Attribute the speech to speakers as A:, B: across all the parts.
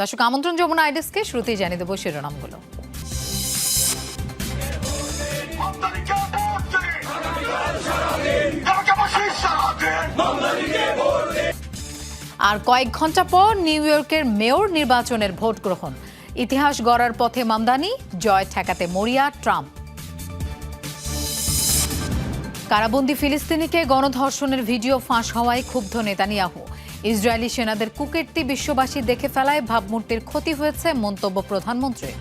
A: দর্শক আমন্ত্রণ যমুনা আইডেসকে শুরুতেই জানিয়ে দেবো শিরোনামগুলো আর কয়েক ঘন্টা পর নিউ ইয়র্কের মেয়র নির্বাচনের ভোট গ্রহণ ইতিহাস গড়ার পথে মামদানি জয় ঠেকাতে মরিয়া ট্রাম্প কারাবন্দি ফিলিস্তিনিকে গণধর্ষণের ভিডিও ফাঁস হওয়ায় ক্ষুব্ধ নেতানিয়াহু ইসরায়েলি সেনাদের কুকেরটি বিশ্ববাসী দেখে ফেলায় ভাবমূর্তির ক্ষতি হয়েছে মন্তব্য প্রধানমন্ত্রী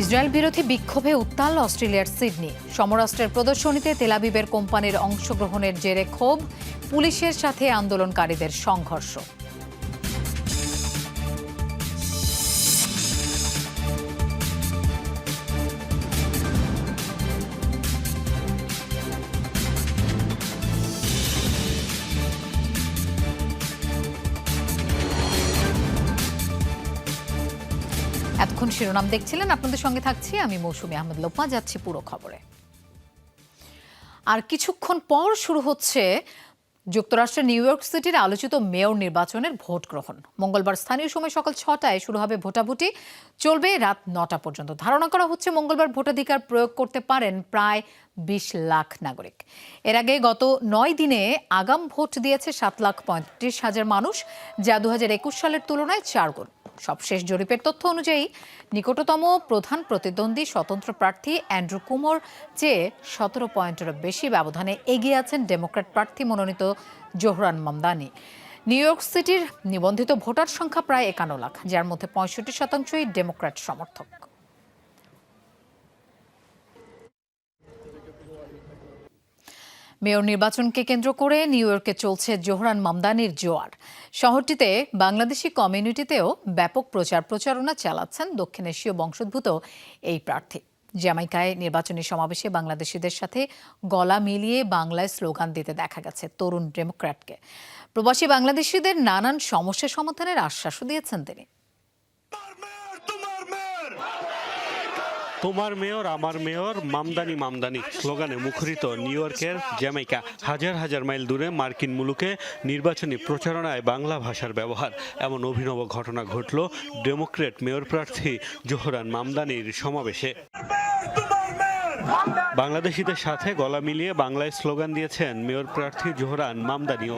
A: ইসরায়েল বিরোধী বিক্ষোভে উত্তাল অস্ট্রেলিয়ার সিডনি সমরাষ্ট্রের প্রদর্শনীতে তেলাবিবের কোম্পানির অংশগ্রহণের জেরে ক্ষোভ পুলিশের সাথে আন্দোলনকারীদের সংঘর্ষ শিরোনাম দেখছিলেন আপনাদের সঙ্গে থাকছি আমি মৌসুমি আহমেদ লোপা যাচ্ছি পুরো খবরে আর কিছুক্ষণ পর শুরু হচ্ছে যুক্তরাষ্ট্রের নিউ ইয়র্ক সিটির আলোচিত মেয়র নির্বাচনের ভোট গ্রহণ মঙ্গলবার স্থানীয় সময় সকাল ছটায় শুরু হবে ভোটাভুটি চলবে রাত নটা পর্যন্ত ধারণা করা হচ্ছে মঙ্গলবার ভোটাধিকার প্রয়োগ করতে পারেন প্রায় বিশ লাখ নাগরিক এর আগে গত নয় দিনে আগাম ভোট দিয়েছে সাত লাখ পঁয়ত্রিশ হাজার মানুষ যা দু সালের তুলনায় গুণ সবশেষ জরিপের তথ্য অনুযায়ী নিকটতম প্রধান প্রতিদ্বন্দ্বী স্বতন্ত্র প্রার্থী অ্যান্ড্রু কুমোর চেয়ে সতেরো পয়েন্টেরও বেশি ব্যবধানে এগিয়ে আছেন ডেমোক্র্যাট প্রার্থী মনোনীত জোহরান মামদানি নিউ ইয়র্ক সিটির নিবন্ধিত ভোটার সংখ্যা প্রায় একান্ন লাখ যার মধ্যে পঁয়ষট্টি শতাংশই ডেমোক্র্যাট সমর্থক মেয়র নির্বাচনকে কেন্দ্র করে নিউ ইয়র্কে চলছে জোহরান মামদানির জোয়ার শহরটিতে বাংলাদেশি কমিউনিটিতেও ব্যাপক প্রচার প্রচারণা চালাচ্ছেন দক্ষিণ এশীয় বংশোদ্ভূত এই প্রার্থী জ্যামাইকায় নির্বাচনী সমাবেশে বাংলাদেশিদের সাথে গলা মিলিয়ে বাংলায় স্লোগান দিতে দেখা গেছে তরুণ ডেমোক্র্যাটকে প্রবাসী বাংলাদেশিদের নানান সমস্যা সমাধানের আশ্বাসও দিয়েছেন তিনি
B: তোমার মেয়র আমার মেয়র মামদানি মামদানি স্লোগানে মুখরিত নিউ ইয়র্কের জ্যামাইকা হাজার হাজার মাইল দূরে মার্কিন মুলুকে নির্বাচনী প্রচারণায় বাংলা ভাষার ব্যবহার এমন অভিনব ঘটনা ঘটল ডেমোক্রেট মেয়র প্রার্থী জোহরান মামদানির সমাবেশে বাংলাদেশিদের সাথে গলা মিলিয়ে বাংলায় স্লোগান দিয়েছেন মেয়র প্রার্থী জোহরান মামদানিও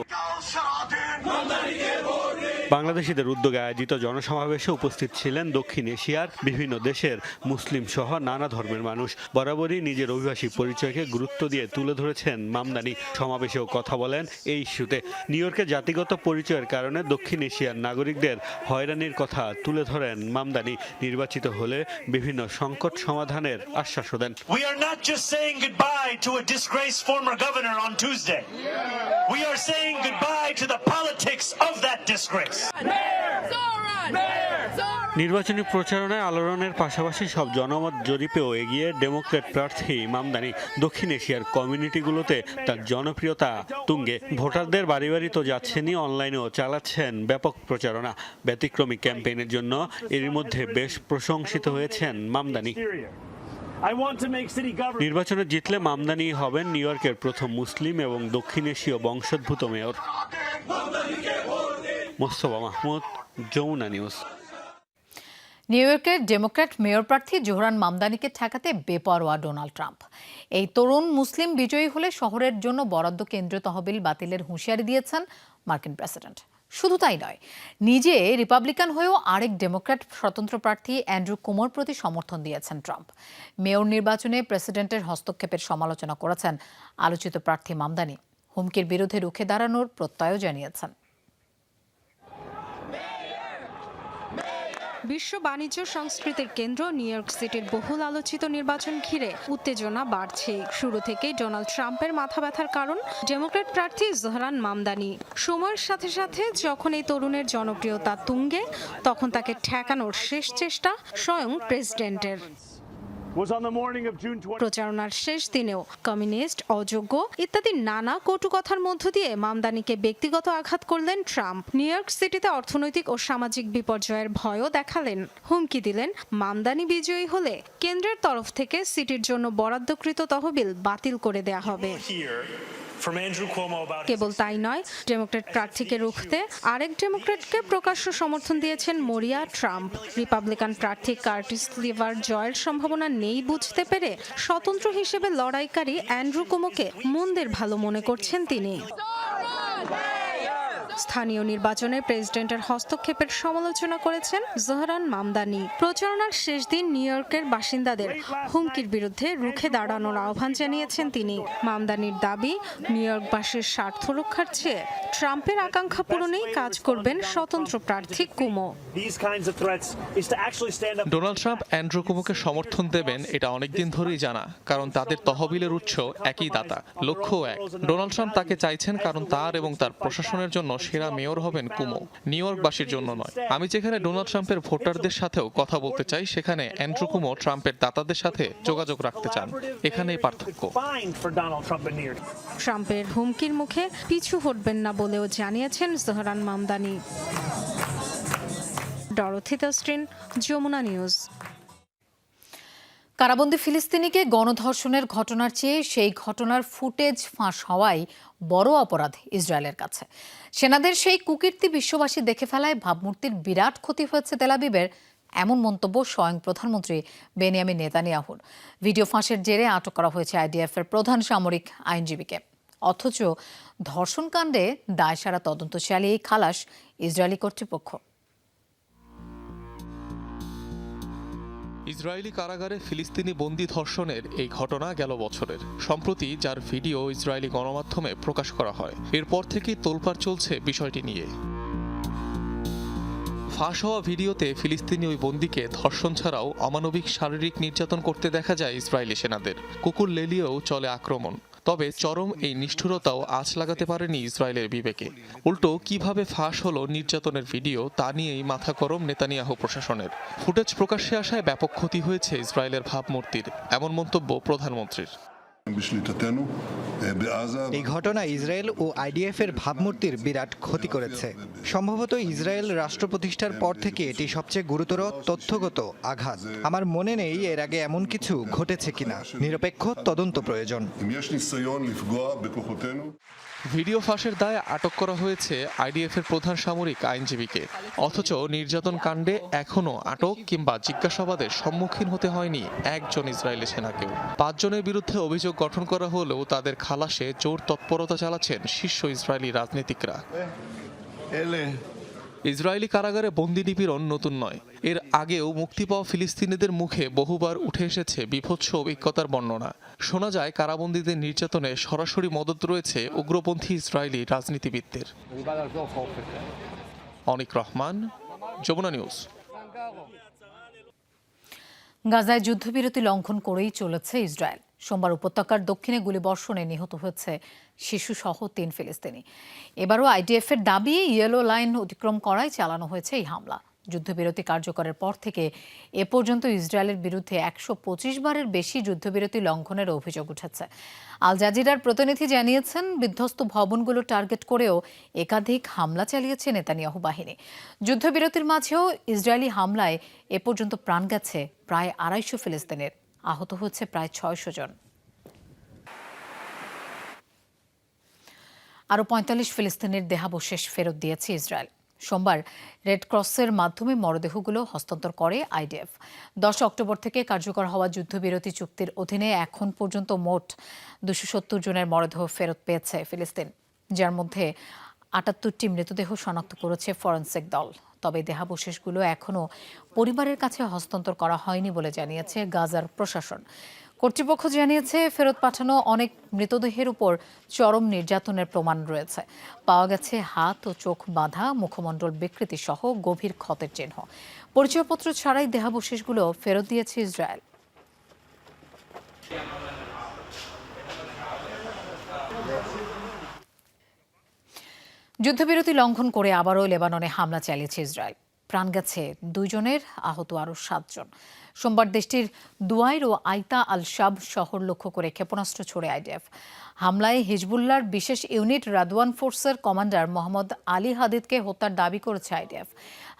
B: বাংলাদেশিদের উদ্যোগে আয়োজিত জনসমাবেশে উপস্থিত ছিলেন দক্ষিণ এশিয়ার বিভিন্ন দেশের মুসলিম সহ নানা ধর্মের মানুষ বরাবরই নিজের অভিবাসী পরিচয়কে গুরুত্ব দিয়ে তুলে ধরেছেন মামদানি সমাবেশেও কথা বলেন এই ইস্যুতে নিউ ইয়র্কে জাতিগত পরিচয়ের কারণে দক্ষিণ এশিয়ার নাগরিকদের হয়রানির কথা তুলে ধরেন মামদানি নির্বাচিত হলে বিভিন্ন সংকট সমাধানের আশ্বাসও দেন former governor on Tuesday. We are saying goodbye to the politics of that disgrace. নির্বাচনী প্রচারণায় আলোড়নের পাশাপাশি সব জনমত জরিপেও এগিয়ে ডেমোক্রেট প্রার্থী মামদানি দক্ষিণ এশিয়ার কমিউনিটিগুলোতে তার জনপ্রিয়তা তুঙ্গে ভোটারদের বাড়ি বাড়ি তো যাচ্ছেনই অনলাইনেও চালাচ্ছেন ব্যাপক প্রচারণা ব্যতিক্রমী ক্যাম্পেইনের জন্য এর মধ্যে বেশ প্রশংসিত হয়েছেন মামদানি নির্বাচনে জিতলে মামদানি হবেন নিউ ইয়র্কের প্রথম মুসলিম এবং দক্ষিণ এশীয় বংশোদ্ভূত mayor Mostafa Mahmud Jamuna news
A: New ইয়র্কের ডেমোক্র্যাট মেয়র প্রার্থী জোহরান মামদানিকে ঠেকাতে বেপরোয়া ডোনাল্ড ট্রাম্প এই তরুণ মুসলিম বিজয়ী হলে শহরের জন্য বরাদ্দ কেন্দ্রীয় তহবিল বাতিলের হুঁশিয়ারি দিয়েছেন মার্কিন প্রেসিডেন্ট শুধু তাই নয় নিজে রিপাবলিকান হয়েও আরেক ডেমোক্র্যাট স্বতন্ত্র প্রার্থী অ্যান্ড্রু কুমোর প্রতি সমর্থন দিয়েছেন ট্রাম্প মেয়র নির্বাচনে প্রেসিডেন্টের হস্তক্ষেপের সমালোচনা করেছেন আলোচিত প্রার্থী মামদানি হুমকির বিরুদ্ধে রুখে দাঁড়ানোর প্রত্যয়ও জানিয়েছেন
C: বিশ্ব বাণিজ্য সংস্কৃতির কেন্দ্র নিউ ইয়র্ক সিটির বহুল আলোচিত নির্বাচন ঘিরে উত্তেজনা বাড়ছে শুরু থেকেই ডোনাল্ড ট্রাম্পের মাথা ব্যথার কারণ ডেমোক্রেট প্রার্থী জোহরান মামদানি সময়ের সাথে সাথে যখন এই তরুণের জনপ্রিয়তা তুঙ্গে তখন তাকে ঠেকানোর শেষ চেষ্টা স্বয়ং প্রেসিডেন্টের প্রচারণার শেষ দিনেও কমিউনিস্ট অযোগ্য ইত্যাদি নানা কটুকথার মধ্য দিয়ে মামদানিকে ব্যক্তিগত আঘাত করলেন ট্রাম্প নিউ ইয়র্ক সিটিতে অর্থনৈতিক ও সামাজিক বিপর্যয়ের ভয়ও দেখালেন হুমকি দিলেন মামদানি বিজয়ী হলে কেন্দ্রের তরফ থেকে সিটির জন্য বরাদ্দকৃত তহবিল বাতিল করে দেয়া হবে কেবল তাই নয় ডেমোক্রেট প্রার্থীকে রুখতে আরেক ডেমোক্রেটকে প্রকাশ্য সমর্থন দিয়েছেন মরিয়া ট্রাম্প রিপাবলিকান প্রার্থী কার্টিস লিভার জয়ের সম্ভাবনা নেই বুঝতে পেরে স্বতন্ত্র হিসেবে লড়াইকারী অ্যান্ড্রু কুমোকে মন্দের ভালো মনে করছেন তিনি স্থানীয় নির্বাচনে প্রেসিডেন্টের হস্তক্ষেপের সমালোচনা করেছেন জোহরান মামদানি প্রচারণার শেষ দিন নিউ ইয়র্কের বাসিন্দাদের হুমকির বিরুদ্ধে রুখে দাঁড়ানোর আহ্বান জানিয়েছেন তিনি মামদানির দাবি নিউ ইয়র্কবাসীর স্বার্থ রক্ষার চেয়ে ট্রাম্পের আকাঙ্ক্ষা পূরণেই কাজ করবেন স্বতন্ত্র প্রার্থী কুমো
D: ডোনাল্ড ট্রাম্প অ্যান্ড্রু কুমোকে সমর্থন দেবেন এটা অনেকদিন ধরেই জানা কারণ তাদের তহবিলের উৎস একই দাতা লক্ষ্য এক ডোনাল্ড ট্রাম্প তাকে চাইছেন কারণ তার এবং তার প্রশাসনের জন্য সেরা মেয়র হবেন কুমো নিউ ইয়র্কবাসীর জন্য নয় আমি যেখানে ডোনাল্ড ট্রাম্পের ভোটারদের সাথেও কথা বলতে চাই সেখানে অ্যান্ড্রু কুমো ট্রাম্পের দাতাদের সাথে যোগাযোগ রাখতে চান এখানেই পার্থক্য
C: ট্রাম্পের হুমকির মুখে পিছু হটবেন না বলেও জানিয়েছেন জহরান মামদানি ডরথিতা স্ট্রিন যমুনা নিউজ
A: কারাবন্দি ফিলিস্তিনিকে গণধর্ষণের ঘটনার চেয়ে সেই ঘটনার ফুটেজ ফাঁস হওয়াই বড় অপরাধ ইসরায়েলের কাছে সেনাদের সেই কুকীর্তি বিশ্ববাসী দেখে ফেলায় ভাবমূর্তির বিরাট ক্ষতি হয়েছে তেলাবিবের এমন মন্তব্য স্বয়ং প্রধানমন্ত্রী নেতানি নেতানিয়াহুর ভিডিও ফাঁসের জেরে আটক করা হয়েছে আইডিএফের প্রধান সামরিক আইনজীবীকে অথচ ধর্ষণকাণ্ডে দায়সারা তদন্ত চালিয়ে খালাস ইসরায়েলি কর্তৃপক্ষ
E: ইসরায়েলি কারাগারে ফিলিস্তিনি বন্দি ধর্ষণের এই ঘটনা গেল বছরের সম্প্রতি যার ভিডিও ইসরায়েলি গণমাধ্যমে প্রকাশ করা হয় এরপর থেকেই তোলপাড় চলছে বিষয়টি নিয়ে ফাঁস হওয়া ভিডিওতে ফিলিস্তিনি ওই বন্দিকে ধর্ষণ ছাড়াও অমানবিক শারীরিক নির্যাতন করতে দেখা যায় ইসরায়েলি সেনাদের কুকুর লেলিয়েও চলে আক্রমণ তবে চরম এই নিষ্ঠুরতাও আঁচ লাগাতে পারেনি ইসরায়েলের বিবেকে উল্টো কিভাবে ফাঁস হলো নির্যাতনের ভিডিও তা নিয়েই মাথা গরম নেতানিয়াহু প্রশাসনের ফুটেজ প্রকাশ্যে আসায় ব্যাপক ক্ষতি হয়েছে ইসরায়েলের ভাবমূর্তির এমন মন্তব্য প্রধানমন্ত্রীর
F: এই ঘটনা ইসরায়েল ও আইডিএফ এর ভাবমূর্তির বিরাট ক্ষতি করেছে সম্ভবত ইসরায়েল রাষ্ট্র প্রতিষ্ঠার পর থেকে এটি সবচেয়ে গুরুতর তথ্যগত আঘাত আমার মনে নেই এর আগে এমন কিছু ঘটেছে কিনা নিরপেক্ষ তদন্ত প্রয়োজন
E: ভিডিও ফাঁসের দায়ে আটক করা হয়েছে আইডিএফের প্রধান সামরিক আইনজীবীকে অথচ নির্যাতন কাণ্ডে এখনও আটক কিংবা জিজ্ঞাসাবাদের সম্মুখীন হতে হয়নি একজন ইসরায়েলি সেনাকেও পাঁচজনের বিরুদ্ধে অভিযোগ গঠন করা হলেও তাদের খালাসে জোর তৎপরতা চালাচ্ছেন শীর্ষ ইসরায়েলি রাজনীতিকরা ইসরায়েলি কারাগারে বন্দি নিপীড়ন নতুন নয় এর আগেও মুক্তি পাওয়া ফিলিস্তিনিদের মুখে বহুবার উঠে এসেছে বিভৎস অভিজ্ঞতার বর্ণনা শোনা যায় কারাবন্দীদের নির্যাতনে সরাসরি মদত রয়েছে উগ্রপন্থী ইসরায়েলি রাজনীতিবিদদের অনিক রহমান যমুনা নিউজ
A: গাজায় যুদ্ধবিরতি লঙ্ঘন করেই চলেছে ইসরায়েল সোমবার উপত্যকার দক্ষিণে গুলিবর্ষণে নিহত হয়েছে শিশুসহ তিন ফিলিস্তিনি এবারও আইডিএফের দাবি ইয়েলো লাইন অতিক্রম করায় চালানো হয়েছে এই হামলা যুদ্ধবিরতি কার্যকরের পর থেকে এ পর্যন্ত ইসরায়েলের বিরুদ্ধে একশো পঁচিশ বারের বেশি যুদ্ধবিরতি লঙ্ঘনের অভিযোগ উঠেছে আল জাজিরার প্রতিনিধি জানিয়েছেন বিধ্বস্ত ভবনগুলো টার্গেট করেও একাধিক হামলা চালিয়েছে নেতানিয়াহু বাহিনী যুদ্ধবিরতির মাঝেও ইসরায়েলি হামলায় এ পর্যন্ত প্রাণ গেছে প্রায় আড়াইশো ফিলিস্তিনের আহত হচ্ছে প্রায় ছয়শো জন আরও পঁয়তাল্লিশ ফিলিস্তিনির দেহাবশেষ ফেরত দিয়েছে ইসরায়েল সোমবার রেড ক্রসের মাধ্যমে মরদেহগুলো হস্তান্তর করে আইডিএফ দশ অক্টোবর থেকে কার্যকর হওয়া যুদ্ধবিরতি চুক্তির অধীনে এখন পর্যন্ত মোট দুশো সত্তর জনের মরদেহ ফেরত পেয়েছে ফিলিস্তিন যার মধ্যে আটাত্তরটি মৃতদেহ শনাক্ত করেছে ফরেন্সিক দল তবে দেহাবশেষগুলো এখনও পরিবারের কাছে হস্তান্তর করা হয়নি বলে জানিয়েছে গাজার প্রশাসন কর্তৃপক্ষ জানিয়েছে ফেরত পাঠানো অনেক মৃতদেহের উপর চরম নির্যাতনের প্রমাণ রয়েছে পাওয়া গেছে হাত ও চোখ বাঁধা মুখমণ্ডল বিকৃতি সহ গভীর ক্ষতের চিহ্ন পরিচয়পত্র ছাড়াই দেহাবশেষগুলো ফেরত দিয়েছে ইসরায়েল যুদ্ধবিরতি লঙ্ঘন করে আবারও লেবাননে হামলা চালিয়েছে ইসরায়েল প্রাণ গেছে দুইজনের আহত আরও সাতজন সোমবার দেশটির দুয়াইর ও আইতা আল শাব শহর লক্ষ্য করে ক্ষেপণাস্ত্র ছোড়ে আইডিএফ হামলায় হিজবুল্লার বিশেষ ইউনিট রাদওয়ান ফোর্সের কমান্ডার মোহাম্মদ আলী হাদিদকে হত্যার দাবি করেছে আইডিএফ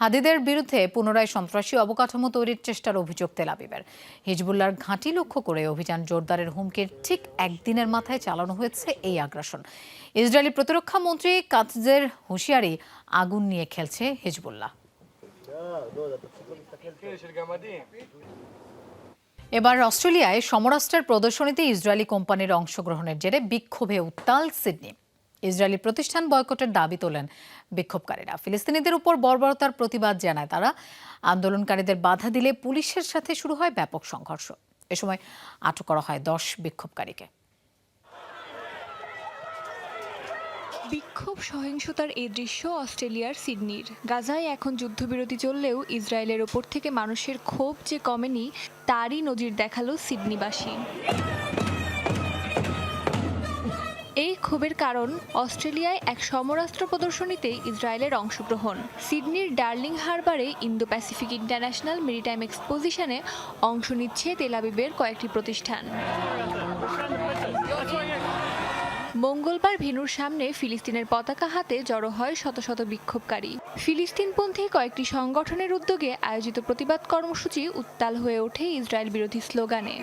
A: হাদিদের বিরুদ্ধে পুনরায় সন্ত্রাসী অবকাঠামো তৈরির চেষ্টার অভিযোগ তেলাবিবের হিজবুল্লার ঘাঁটি লক্ষ্য করে অভিযান জোরদারের হুমকির ঠিক একদিনের মাথায় চালানো হয়েছে এই আগ্রাসন ইসরায়েলি প্রতিরক্ষা মন্ত্রী কাতজের হুঁশিয়ারি আগুন নিয়ে খেলছে হিজবুল্লাহ এবার অস্ট্রেলিয়ায় সমরাষ্ট্রের প্রদর্শনীতে ইসরায়েলি কোম্পানির অংশগ্রহণের জেরে বিক্ষোভে উত্তাল সিডনি ইসরায়েলি প্রতিষ্ঠান বয়কটের দাবি তোলেন বিক্ষোভকারীরা ফিলিস্তিনিদের উপর বর্বরতার প্রতিবাদ জানায় তারা আন্দোলনকারীদের বাধা দিলে পুলিশের সাথে শুরু হয় ব্যাপক সংঘর্ষ এ সময় আটক করা হয় দশ বিক্ষোভকারীকে
G: বিক্ষোভ সহিংসতার এই দৃশ্য অস্ট্রেলিয়ার সিডনির গাজায় এখন যুদ্ধবিরতি চললেও ইসরায়েলের ওপর থেকে মানুষের ক্ষোভ যে কমেনি তারই নজির দেখালো সিডনিবাসী এই ক্ষোভের কারণ অস্ট্রেলিয়ায় এক সমরাস্ত্র প্রদর্শনীতে ইসরায়েলের অংশগ্রহণ সিডনির ডার্লিং হারবারে ইন্দো প্যাসিফিক ইন্টারন্যাশনাল মেরিটাইম এক্সপোজিশনে অংশ নিচ্ছে তেলাবিবের কয়েকটি প্রতিষ্ঠান মঙ্গলবার ভেনুর সামনে ফিলিস্তিনের পতাকা হাতে জড়ো হয় শত শত বিক্ষোভকারী ফিলিস্তিনপন্থী কয়েকটি সংগঠনের উদ্যোগে আয়োজিত প্রতিবাদ কর্মসূচি উত্তাল হয়ে ওঠে ইসরায়েল বিরোধী স্লোগানে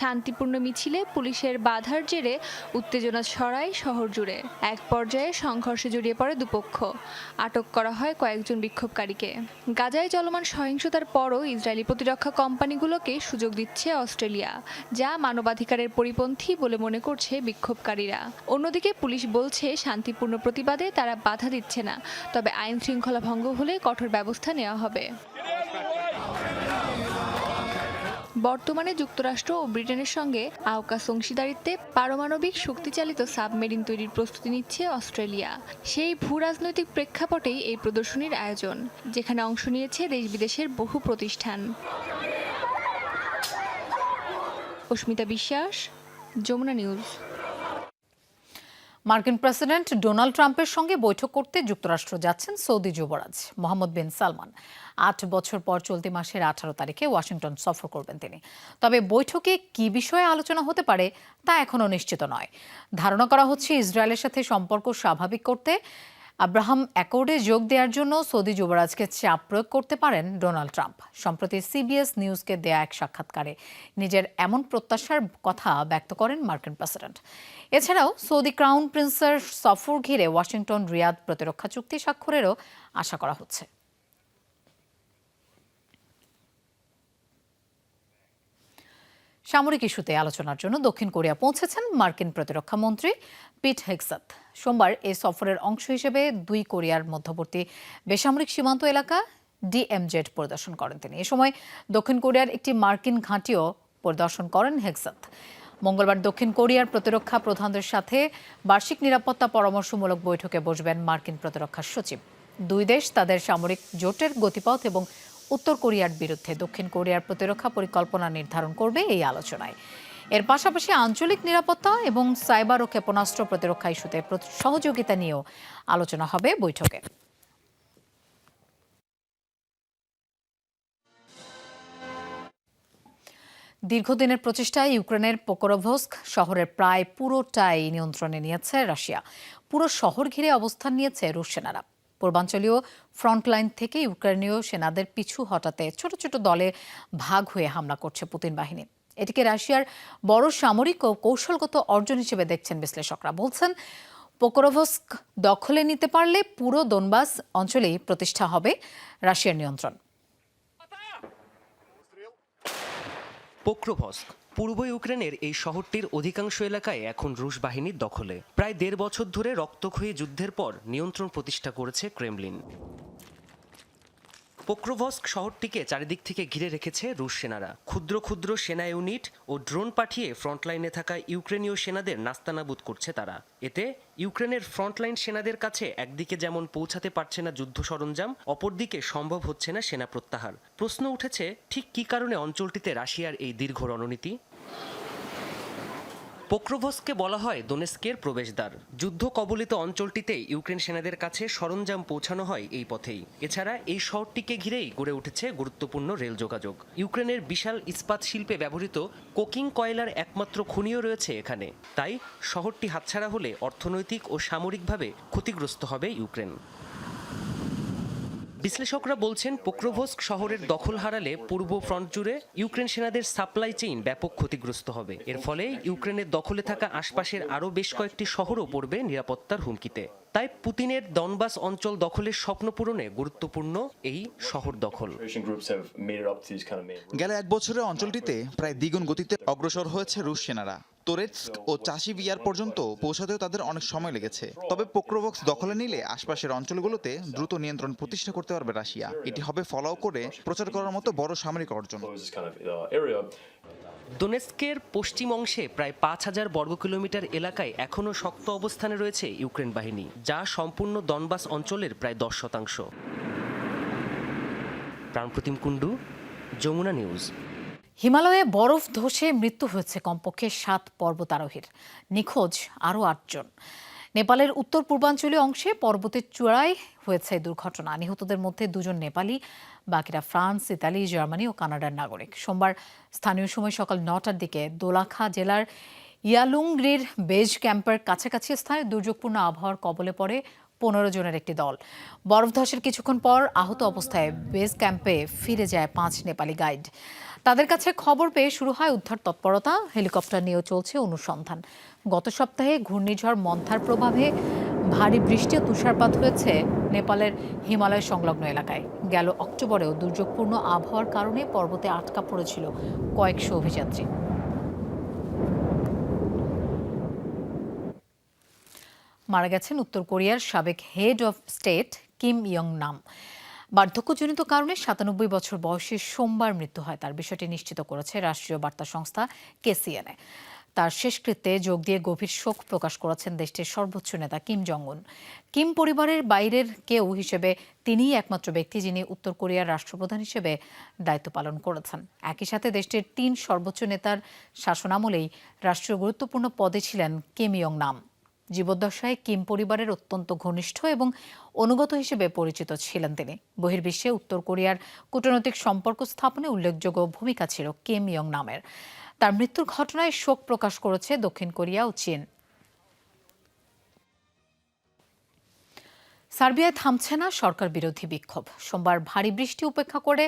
G: শান্তিপূর্ণ মিছিলে পুলিশের বাধার জেরে উত্তেজনা ছড়ায় শহর জুড়ে এক পর্যায়ে সংঘর্ষে জড়িয়ে পড়ে দুপক্ষ আটক করা হয় কয়েকজন বিক্ষোভকারীকে গাজায় চলমান সহিংসতার পরও ইসরায়েলি প্রতিরক্ষা কোম্পানিগুলোকে সুযোগ দিচ্ছে অস্ট্রেলিয়া যা মানবাধিকারের পরিপন্থী বলে মনে করছে বিক্ষোভকারীরা অন্যদিকে পুলিশ বলছে শান্তিপূর্ণ প্রতিবাদে তারা বাধা দিচ্ছে না তবে আইন শৃঙ্খলা ভঙ্গ হলে কঠোর ব্যবস্থা নেওয়া হবে বর্তমানে যুক্তরাষ্ট্র ও ব্রিটেনের সঙ্গে আওকাস অংশীদারিত্বে পারমাণবিক শক্তিচালিত সাবমেরিন তৈরির প্রস্তুতি নিচ্ছে অস্ট্রেলিয়া সেই ভূ রাজনৈতিক প্রেক্ষাপটেই এই প্রদর্শনীর আয়োজন যেখানে অংশ নিয়েছে দেশ বিদেশের বহু প্রতিষ্ঠান অস্মিতা বিশ্বাস যমুনা নিউজ
A: মার্কিন প্রেসিডেন্ট ডোনাল্ড ট্রাম্পের সঙ্গে বৈঠক করতে যুক্তরাষ্ট্র যাচ্ছেন সৌদি যুবরাজ মোহাম্মদ বিন সালমান আট বছর পর চলতি মাসের আঠারো তারিখে ওয়াশিংটন সফর করবেন তিনি তবে বৈঠকে কি বিষয়ে আলোচনা হতে পারে তা এখনও নিশ্চিত নয় ধারণা করা হচ্ছে ইসরায়েলের সাথে সম্পর্ক স্বাভাবিক করতে আব্রাহাম অ্যাকর্ডে যোগ দেওয়ার জন্য সৌদি যুবরাজকে চাপ প্রয়োগ করতে পারেন ডোনাল্ড ট্রাম্প সম্প্রতি সিবিএস নিউজকে দেয়া এক সাক্ষাৎকারে নিজের এমন প্রত্যাশার কথা ব্যক্ত করেন মার্কিন প্রেসিডেন্ট এছাড়াও সৌদি ক্রাউন প্রিন্সের সফর ঘিরে ওয়াশিংটন রিয়াদ প্রতিরক্ষা চুক্তি স্বাক্ষরেরও আশা করা হচ্ছে সামরিক ইস্যুতে আলোচনার জন্য দক্ষিণ কোরিয়া পৌঁছেছেন মার্কিন প্রতিরক্ষা মন্ত্রী পিট হেক্সাত সোমবার এ সফরের অংশ হিসেবে দুই কোরিয়ার মধ্যবর্তী বেসামরিক সীমান্ত এলাকা ডিএমজেড পরিদর্শন করেন তিনি এ সময় দক্ষিণ কোরিয়ার একটি মার্কিন ঘাঁটিও পরিদর্শন করেন হেক্সাত মঙ্গলবার দক্ষিণ কোরিয়ার প্রতিরক্ষা প্রধানদের সাথে বার্ষিক নিরাপত্তা পরামর্শমূলক বৈঠকে বসবেন মার্কিন প্রতিরক্ষা সচিব দুই দেশ তাদের সামরিক জোটের গতিপথ এবং উত্তর কোরিয়ার বিরুদ্ধে দক্ষিণ কোরিয়ার প্রতিরক্ষা পরিকল্পনা নির্ধারণ করবে এই আলোচনায় এর পাশাপাশি আঞ্চলিক নিরাপত্তা এবং সাইবার ও ক্ষেপণাস্ত্র প্রতিরক্ষা ইস্যুতে সহযোগিতা নিয়েও আলোচনা হবে বৈঠকে দীর্ঘদিনের প্রচেষ্টায় ইউক্রেনের পোকরভস্ক শহরের প্রায় পুরোটাই নিয়ন্ত্রণে নিয়েছে রাশিয়া পুরো শহর ঘিরে অবস্থান নিয়েছে রুশ সেনারা পূর্বাঞ্চলীয় ফ্রন্টলাইন থেকে ইউক্রেনীয় সেনাদের পিছু হটাতে ছোট ছোট দলে ভাগ হয়ে হামলা করছে পুতিন বাহিনী এটিকে রাশিয়ার বড় সামরিক ও কৌশলগত অর্জন হিসেবে দেখছেন বিশ্লেষকরা বলছেন পোকোরোভস্ক দখলে নিতে পারলে পুরো দোনবাস অঞ্চলেই প্রতিষ্ঠা হবে রাশিয়ার নিয়ন্ত্রণ
H: পোক্রোভস্ক পূর্ব ইউক্রেনের এই শহরটির অধিকাংশ এলাকায় এখন রুশ বাহিনীর দখলে প্রায় দেড় বছর ধরে রক্তক্ষয়ী যুদ্ধের পর নিয়ন্ত্রণ প্রতিষ্ঠা করেছে ক্রেমলিন পোক্রোভস্ক শহরটিকে চারিদিক থেকে ঘিরে রেখেছে রুশ সেনারা ক্ষুদ্র ক্ষুদ্র সেনা ইউনিট ও ড্রোন পাঠিয়ে ফ্রন্টলাইনে থাকা ইউক্রেনীয় সেনাদের নাস্তানাবুদ করছে তারা এতে ইউক্রেনের ফ্রন্টলাইন সেনাদের কাছে একদিকে যেমন পৌঁছাতে পারছে না যুদ্ধ সরঞ্জাম অপরদিকে সম্ভব হচ্ছে না সেনা প্রত্যাহার প্রশ্ন উঠেছে ঠিক কী কারণে অঞ্চলটিতে রাশিয়ার এই দীর্ঘ রণনীতি পোক্রোভসকে বলা হয় দোনেস্কের প্রবেশদ্বার যুদ্ধ কবলিত অঞ্চলটিতে ইউক্রেন সেনাদের কাছে সরঞ্জাম পৌঁছানো হয় এই পথেই এছাড়া এই শহরটিকে ঘিরেই গড়ে উঠেছে গুরুত্বপূর্ণ রেল যোগাযোগ ইউক্রেনের বিশাল ইস্পাত শিল্পে ব্যবহৃত কোকিং কয়লার একমাত্র খনিও রয়েছে এখানে তাই শহরটি হাতছাড়া হলে অর্থনৈতিক ও সামরিকভাবে ক্ষতিগ্রস্ত হবে ইউক্রেন বিশ্লেষকরা বলছেন পোক্রোভস্ক শহরের দখল হারালে পূর্ব ফ্রন্ট জুড়ে ইউক্রেন সেনাদের সাপ্লাই চেইন ব্যাপক ক্ষতিগ্রস্ত হবে এর ফলে ইউক্রেনের দখলে থাকা আশপাশের আরও বেশ কয়েকটি শহরও পড়বে নিরাপত্তার হুমকিতে তাই পুতিনের দনবাস অঞ্চল দখলের স্বপ্ন পূরণে গুরুত্বপূর্ণ এই শহর দখল
I: গেল এক বছরে অঞ্চলটিতে প্রায় দ্বিগুণ গতিতে অগ্রসর হয়েছে রুশ সেনারা তোরেৎস্ক ও চাষি বিয়ার পর্যন্ত পৌঁছাতেও তাদের অনেক সময় লেগেছে তবে পোক্রোভক্স দখলে নিলে আশপাশের অঞ্চলগুলোতে দ্রুত নিয়ন্ত্রণ প্রতিষ্ঠা করতে পারবে রাশিয়া এটি হবে ফলাও করে প্রচার করার মতো বড় সামরিক অর্জন
H: দোনেস্কের পশ্চিম অংশে প্রায় পাঁচ হাজার বর্গ কিলোমিটার এলাকায় এখনও শক্ত অবস্থানে রয়েছে ইউক্রেন বাহিনী যা সম্পূর্ণ দনবাস অঞ্চলের প্রায় দশ শতাংশ প্রাণপ্রতিম কুণ্ডু যমুনা নিউজ
A: হিমালয়ে বরফ ধসে মৃত্যু হয়েছে কমপক্ষে সাত পর্বতারোহীর নিখোঁজ আরও আটজন নেপালের উত্তর পূর্বাঞ্চলীয় অংশে পর্বতের চূড়ায় হয়েছে দুর্ঘটনা নিহতদের মধ্যে দুজন নেপালি বাকিরা ফ্রান্স ইতালি জার্মানি ও কানাডার নাগরিক সোমবার স্থানীয় সময় সকাল নটার দিকে দোলাখা জেলার ইয়ালুংরির বেজ ক্যাম্পের কাছাকাছি স্থানে দুর্যোগপূর্ণ আবহাওয়ার কবলে পড়ে পনেরো জনের একটি দল বরফ ধসের কিছুক্ষণ পর আহত অবস্থায় বেজ ক্যাম্পে ফিরে যায় পাঁচ নেপালি গাইড তাদের কাছে খবর পেয়ে শুরু হয় উদ্ধার তৎপরতা হেলিকপ্টার নিয়েও চলছে অনুসন্ধান গত সপ্তাহে ঘূর্ণিঝড় মন্থার প্রভাবে ভারী বৃষ্টি ও তুষারপাত হয়েছে নেপালের হিমালয় সংলগ্ন এলাকায় গেল অক্টোবরেও দুর্যোগপূর্ণ আবহাওয়ার কারণে পর্বতে আটকা পড়েছিল কয়েকশো অভিযাত্রী মারা গেছেন উত্তর কোরিয়ার সাবেক head of state Kim Yong Nam বার্ধক্যজনিত কারণে সাতানব্বই বছর বয়সে সোমবার মৃত্যু হয় তার বিষয়টি নিশ্চিত করেছে রাষ্ট্রীয় বার্তা সংস্থা কেসিএনএ তার শেষকৃত্যে যোগ দিয়ে গভীর শোক প্রকাশ করেছেন দেশটির সর্বোচ্চ নেতা কিম জং উন কিম পরিবারের বাইরের কেউ হিসেবে তিনিই একমাত্র ব্যক্তি যিনি উত্তর কোরিয়ার রাষ্ট্রপ্রধান হিসেবে দায়িত্ব পালন করেছেন একই সাথে দেশটির তিন সর্বোচ্চ নেতার শাসনামলেই রাষ্ট্রীয় গুরুত্বপূর্ণ পদে ছিলেন কিম ইয়ং নাম জীবদ্দশায় কিম পরিবারের অত্যন্ত ঘনিষ্ঠ এবং অনুগত হিসেবে পরিচিত ছিলেন তিনি বহির্বিশ্বে উত্তর কোরিয়ার কূটনৈতিক সম্পর্ক স্থাপনে উল্লেখযোগ্য ভূমিকা ছিল কিম ইয়ং নামের তার মৃত্যুর ঘটনায় শোক প্রকাশ করেছে দক্ষিণ কোরিয়া ও চীন সার্বিয়ায় থামছে না সরকার বিরোধী বিক্ষোভ সোমবার ভারী বৃষ্টি উপেক্ষা করে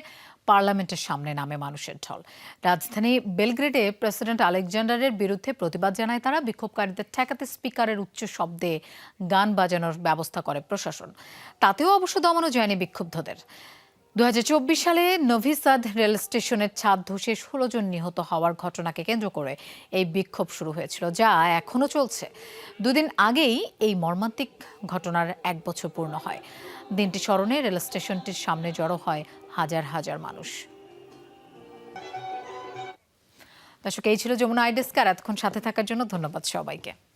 A: পার্লামেন্টের সামনে নামে মানুষের ঢল রাজধানী বেলগ্রেডে প্রেসিডেন্ট আলেকজান্ডারের বিরুদ্ধে প্রতিবাদ জানায় তারা বিক্ষোভকারীদের ঠেকাতে স্পিকারের উচ্চ শব্দে গান বাজানোর ব্যবস্থা করে প্রশাসন তাতেও অবশ্য দমানো যায়নি বিক্ষুব্ধদের দু সালে নভিসাদ রেল স্টেশনের ছাদ ধসে ষোলো জন নিহত হওয়ার ঘটনাকে কেন্দ্র করে এই বিক্ষোভ শুরু হয়েছিল যা এখনও চলছে দুদিন আগেই এই মর্মান্তিক ঘটনার এক বছর পূর্ণ হয় দিনটি স্মরণে রেল স্টেশনটির সামনে জড়ো হয় হাজার হাজার মানুষ দর্শক এই ছিল যমুনা আইডেস্কার এতক্ষণ সাথে থাকার জন্য ধন্যবাদ সবাইকে